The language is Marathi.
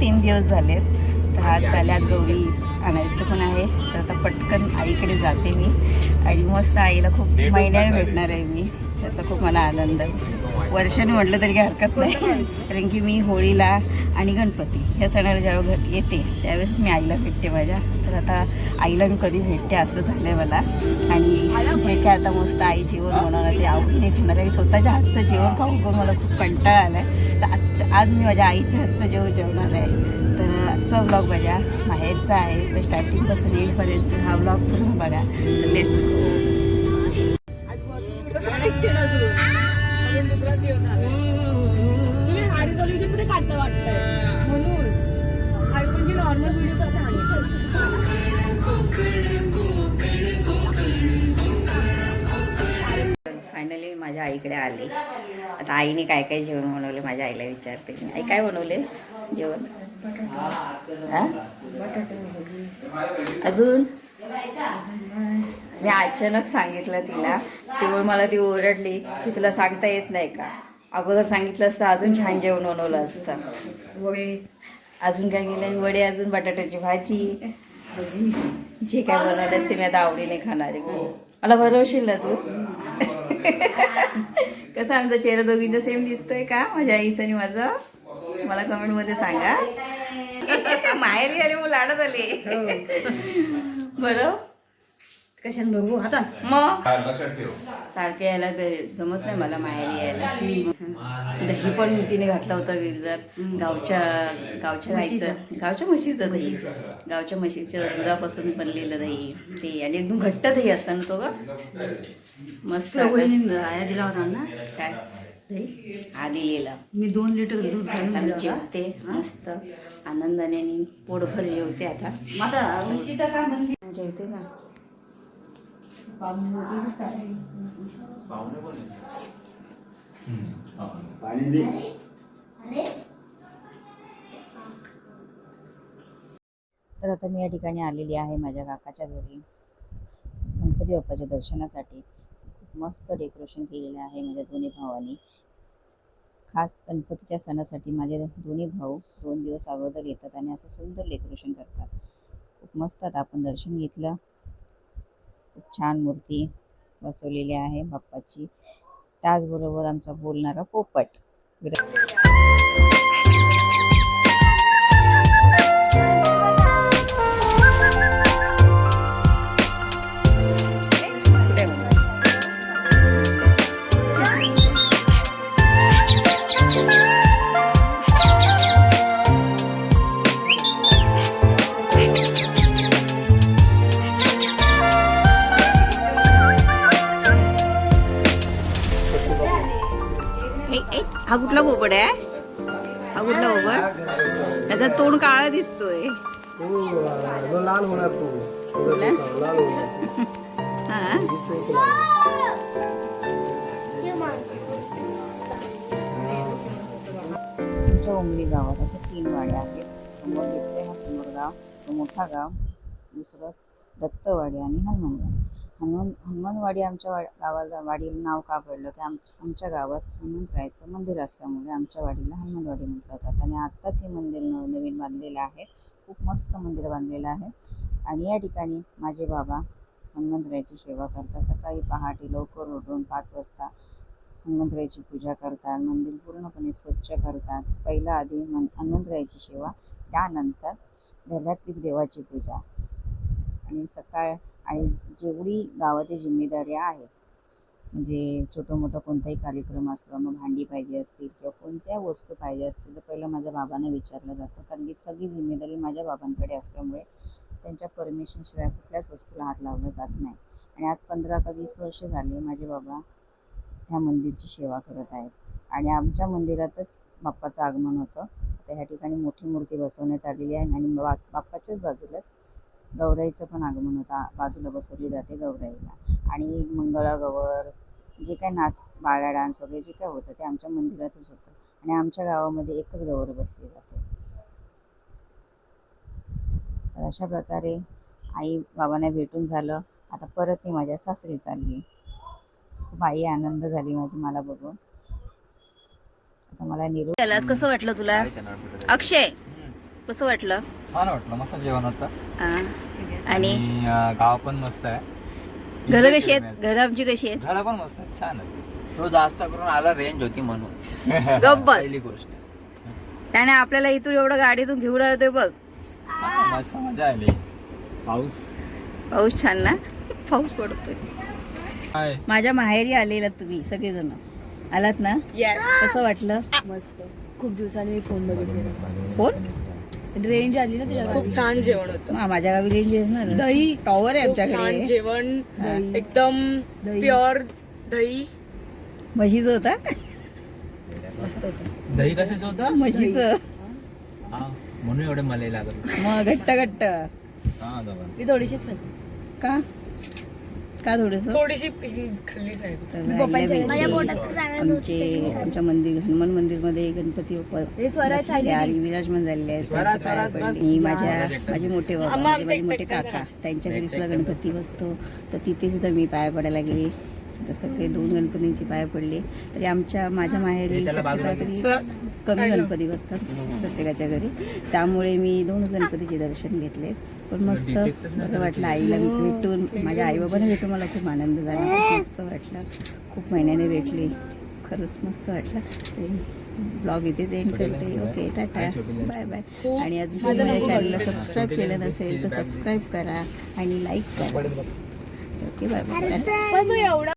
तीन दिवस झालेत तर आज चाल्यात गौरी आणायचं पण आहे. तर आता पटकन आईकडे जाते मी. आणि मस्त आईला खूप महिन्याने भेटणार आहे मी. त्याचा खूप मला आनंद आहे. वर्षाने म्हटलं तरी काही हरकत नाही. कारण की मी होळीला आणि गणपती ह्या सणाला जेव्हा घर येते त्यावेळेस मी आईला भेटते माझ्या. तर आता आईला मी कधी भेटते असं झालं आहे मला. आणि जे काय आता मस्त आई जेवण बनवणार ते आवडीने खाणार आहे. स्वतःच्या हातचं जेवण खाऊ खाऊन मला खूप कंटाळा आला आहे तर आजच्या आज मी माझ्या आईच्या हातचं जेवण जेवणार आहे. तर आजचा ब्लॉग माझ्या बाहेरचा आहे. तर स्टार्टिंगपासून येईपर्यंत हा ब्लॉग पूर्ण बघा. लेट्स तुम्ही हाय रिझॉल्युशनमध्ये काढता वाटतंय. म्हणून आयफोनची नॉर्मल व्हिडिओ पण छान फायनली माझ्या आईकडे आले. आता आईने काय काय जेवण बनवले माझ्या आईला विचारते. आई काय बनवलेस? जेवण? अजून? मी अचानक सांगितलं तिला. तेव्हा मला ती ओरडली की तुला सांगता येत नाही का? अगोदर सांगितलं असतं अजून छान जेवण बनवलं असतं. वळे अजून काय केलं? वडे अजून बटाट्याची भाजी. जे काय बनवलंस ते मी आता आवडीने खाणार आहे. मला भरवशील ना तू? कसं आमचा चेहरा दोघींचा सेम दिसतोय का? माझ्या आईचं आणि माझं? मला कमेंटमध्ये सांगा. माहेरी आले मग लाडत आले. बरं? कशाने बघू? आता. मग? सारखे यायला ते जमत नाही मला माहेरी यायला. दही पण तिने घातला होता विरजात. गावच्या गावच्या गाईचं. गावच्या म्हशीचं दही. गावच्या म्हशीच्या दुधापासून बनलेलं दही. ते आणि एकदम घट्ट दही असतं ना तो ग. मस्त. दिला होता ना? काय? दिलेला मी दोन लिटर दूध घालून. जेवते मस्त. आनंदाने पोटभर जेवते आता. काय जेवते ना तर आता मी या ठिकाणी आलेली आहे माझ्या काकाच्या घरी. गणपती बाप्पाच्या दर्शनासाठी. मस्त डेकोरेशन केलेलं आहे माझ्या दोन्ही भावांनी. खास गणपतीच्या सणासाठी माझे दोन्ही भाऊ दोन दिवस अगोदर येतात आणि असं सुंदर डेकोरेशन करतात. खूप मस्त आता आपण दर्शन घेतलं. खूप छान मूर्ती बसवलेली आहे बाप्पाची. त्याचबरोबर आमचा बोलणारा पोपट. हा कुठला पोपट आहे? हा कुठला पोपट त्याचा तोंड काळा दिसतोय. लाल होणार तो? लाल हा. उमरी गावात अशा तीन वाड्या आहेत. समोर दिसते ना समोर गाव तो मोठा गाव. दुसरं दत्तवाडी आणि हनुमानवाडी. हनुमान हनुमानवाडी आमच्या वा गावाला वाडीला नाव का पडलं की आमच्या आमच्या गावात हनुमंतरायचं मंदिर असल्यामुळे आमच्या वाडीला हनुमानवाडी म्हटलं जातं. आणि आत्ताच हे मंदिर नवनवीन बांधलेलं आहे. खूप मस्त मंदिर बांधलेलं आहे. आणि या ठिकाणी माझे बाबा हनुमंतरायाची सेवा करतात. सकाळी पहाटे लवकर उठून पाच वाजता हनुमंतरायाची पूजा करतात. मंदिर पूर्णपणे स्वच्छ करतात. पहिला आधी मन हनुमंतरायाची सेवा त्यानंतर घरातली देवाची पूजा. आणि सकाळ आणि जेवढी गावाची जिम्मेदारी आहे म्हणजे छोटं मोठं कोणताही कार्यक्रम असला मग भांडी पाहिजे असतील किंवा कोणत्या वस्तू पाहिजे असतील तर पहिलं माझ्या बाबांना विचारलं जातं. कारण की सगळी जिम्मेदारी माझ्या बाबांकडे असल्यामुळे त्यांच्या परमिशनशिवाय कुठल्याच वस्तूला हात लावला जात नाही. आणि आज पंधरा का वीस वर्ष झाले माझे बाबा ह्या मंदिरची सेवा करत आहेत. आणि आमच्या मंदिरातच बाप्पाचं आगमन होतं. आता ह्या ठिकाणी मोठी मूर्ती बसवण्यात आलेली आहे आणि बा बाप्पाच्याच बाजूलाच गौराईचं पण आगमन होतं. बाजूला बसवली जाते गौराईला. आणि मंगळागौर जे काय नाच बाळा डान्स वगैरे जे काय होतं ते आमच्या मंदिरातच होतं. आणि आमच्या गावामध्ये एकच गौर बसली जाते. तर अशा प्रकारे आई बाबांना भेटून झालं. आता परत मी माझ्या सासरी चालली. खूप आई आनंद झाली माझी मला बघून. तर मला निरोप त्यालाच कसं वाटलं तुला? अक्षय! कसं वाटलं? छान वाटलं मस्त जेवण होतं. आणि गाव पण मस्त आहे. घरं कशी आहेत? घरं आमची कशी आहेत. घरं पण मस्त आहेत छान आहे तो जास्त करून आला रेंज होती म्हणून. पहिली गोष्ट. त्याने आपल्याला इथून एवढं गाडीतून घेऊन येतोय बघ. मस्त मजा आली. पाऊस. पाऊस छान ना? पाऊस पडतोय. माझ्या माहेरी आलेला तुम्ही सगळेजण. आलात ना? येस कसं वाटलं? मस्त. खूप दिवसांनी मी फोन बघितलेला. फोन रेंज आली ना त्याच्या खूप छान जेवण होतं. माझ्या गावी रेंज आहे ना. दही टॉवर आहे खूप छान आमच्याकडे जेवण. एकदम दही. प्युअर दही. म्हशीचं होता? मस्त होतं. दही कशाचं होतं? म्हशीचं. हा म्हणून एवढे मला लागत मग घट्ट घट्ट. हा, दादा. मी थोडीशीच खाल्ली का? का थोडस? थोडीशी आमचे आमच्या मंदिर हनुमान मंदिरमध्ये गणपती विराजमान झालेले आहेत. मी माझ्या माझे मोठे बाबा माझे मोठे काका त्यांच्या घरी सुद्धा गणपती बसतो. तर तिथे सुद्धा मी पाया पडायला गेले. तर सगळे दोन गणपतींचे पाया पडले तरी आमच्या माझ्या माहेरी तरी कमी गणपती बसतात प्रत्येकाच्या घरी. त्यामुळे मी दोनच गणपतीचे दर्शन घेतले. पण मस्त बरं वाटलं आईला भेटून माझ्या आई बाबांना भेटून मला खूप आनंद झाला. मस्त वाटलं. खूप महिन्याने भेटले. खरंच मस्त वाटलं. ते ब्लॉग इथे एंड करते. Okay tata. Bye bye. आणि अजून माझ्या चॅनलला सबस्क्राईब केलं नसेल तर सबस्क्राईब करा आणि लाईक करा. Okay bye bye. पण तू एवढा